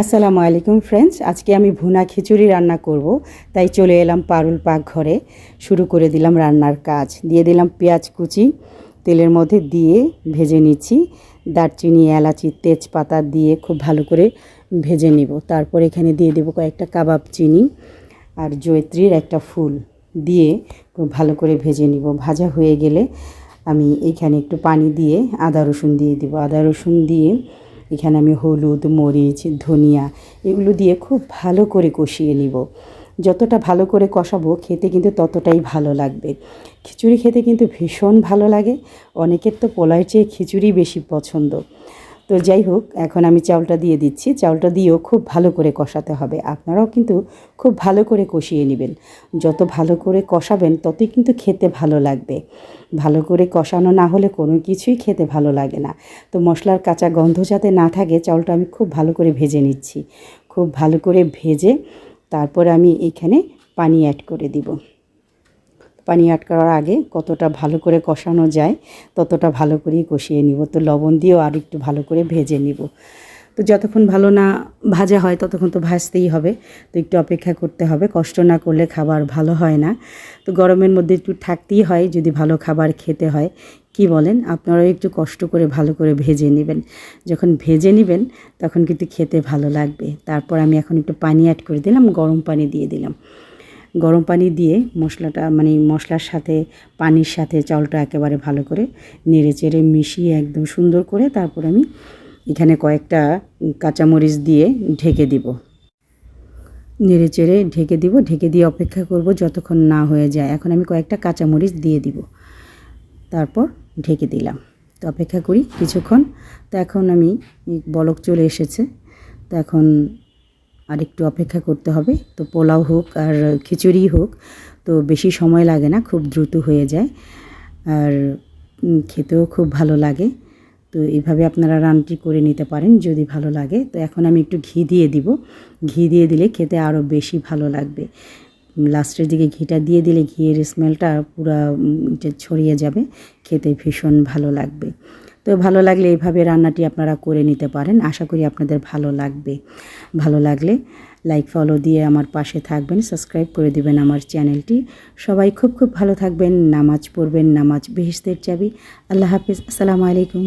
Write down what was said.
আসসালামু আলাইকুম ফ্রেন্ডস আজকে আমি ভুনা খিচুড়ি রান্না করব, তাই চলে এলাম পারুল পাকঘরে শুরু করে দিলাম রান্নার কাজ। দিয়ে দিলাম পেঁয়াজ কুচি, তেলের মধ্যে দিয়ে ভেজে নিচ্ছি। দারচিনি, এলাচি, তেজপাতা দিয়ে খুব ভালো করে ভেজে নিব। তারপর এখানে দিয়ে দেবো কয়েকটা কাবাব চিনি আর জয়ত্রীর একটা ফুল। দিয়ে খুব ভালো করে ভেজে নিব। ভাজা হয়ে গেলে আমি এখানে একটু পানি দিয়ে আদা রসুন দিয়ে দিব। আদা রসুন দিয়ে এখানে আমি হলুদ, মরিচ, ধনিয়া এগুলো দিয়ে খুব ভালো করে কষিয়ে নিব। যতটা ভালো করে কষাবো খেতে কিন্তু ততটাই ভালো লাগবে। খিচুড়ি খেতে কিন্তু ভীষণ ভালো লাগে। অনেকের তো পোলার চেয়ে খিচুড়ি বেশি পছন্দ। তো যাই হোক, এখন আমি চাউলটা দিয়ে দিচ্ছি। চাউলটা দিয়েও খুব ভালো করে কষাতে হবে। আপনারাও কিন্তু খুব ভালো করে কষিয়ে নেবেন। যত ভালো করে কষাবেন, ততই কিন্তু খেতে ভালো লাগবে। ভালো করে কষানো না হলে কোনো কিছুই খেতে ভালো লাগে না। তো মশলার কাঁচা গন্ধ যাতে না থাকে, চাউলটা আমি খুব ভালো করে ভেজে নিচ্ছি। খুব ভালো করে ভেজে তারপর আমি এখানে পানি অ্যাড করে দিব। পানি করার আগে কতটা ভালো করে কষানো যায়, ততটা ভালো করেই কষিয়ে নিব। তো লবণ দিয়েও আর একটু ভালো করে ভেজে নিব। তো যতক্ষণ ভালো না ভাজা হয়, ততক্ষণ তো ভাজতেই হবে। তো একটু অপেক্ষা করতে হবে। কষ্ট না করলে খাবার ভালো হয় না। তো গরমের মধ্যে একটু থাকতেই হয়, যদি ভালো খাবার খেতে হয়। কি বলেন? আপনারাও একটু কষ্ট করে ভালো করে ভেজে নেবেন। যখন ভেজে নেবেন, তখন কিন্তু খেতে ভালো লাগবে। তারপর আমি এখন একটু পানি অ্যাড করে দিলাম, গরম পানি দিয়ে দিলাম। গরম পানি দিয়ে মশলাটা মানে মশলার সাথে, পানির সাথে চাউলটা একেবারে ভালো করে নেড়ে চেড়ে মিশিয়ে একদম সুন্দর করে তারপর আমি এখানে কয়েকটা কাঁচামরিচ দিয়ে ঢেকে দিব। নেড়ে চেড়ে ঢেকে দিব, ঢেকে দিয়ে অপেক্ষা করব যতক্ষণ না হয়ে যায়। এখন আমি কয়েকটা কাঁচামরিচ দিয়ে দিব। তারপর ঢেকে দিলাম। তো অপেক্ষা করি কিছুক্ষণ। তো এখন আমি বলক চলে এসেছে। তো এখন আর একটু অপেক্ষা করতে হবে। তো পোলাও হোক আর খিচুড়ি হোক, তো বেশি সময় লাগে না, খুব দ্রুত হয়ে যায়। আর খেতেও খুব ভালো লাগে। তো এইভাবে আপনারা রানটি করে নিতে পারেন যদি ভালো লাগে। তো এখন আমি একটু ঘি দিয়ে দিব। ঘি দিয়ে দিলে খেতে আরও বেশি ভালো লাগবে। লাস্টের দিকে ঘিটা দিয়ে দিলে ঘিয়ের স্মেলটা পুরো ছড়িয়ে যাবে। খেতে ভীষণ ভালো লাগবে। তো ভালো লাগলে এইভাবে রান্নাটি আপনারা করে নিতে পারেন। আশা করি আপনাদের ভালো লাগবে। ভালো লাগলে লাইক ফলো দিয়ে আমার পাশে থাকবেন সাবস্ক্রাইব করে দিবেন আমার চ্যানেলটি। সবাই খুব খুব ভালো থাকবেন, নামাজ পড়বেন, নামাজ বেহেস্তের চাবি। আল্লাহ হাফিজ, আসসালামু আলাইকুম।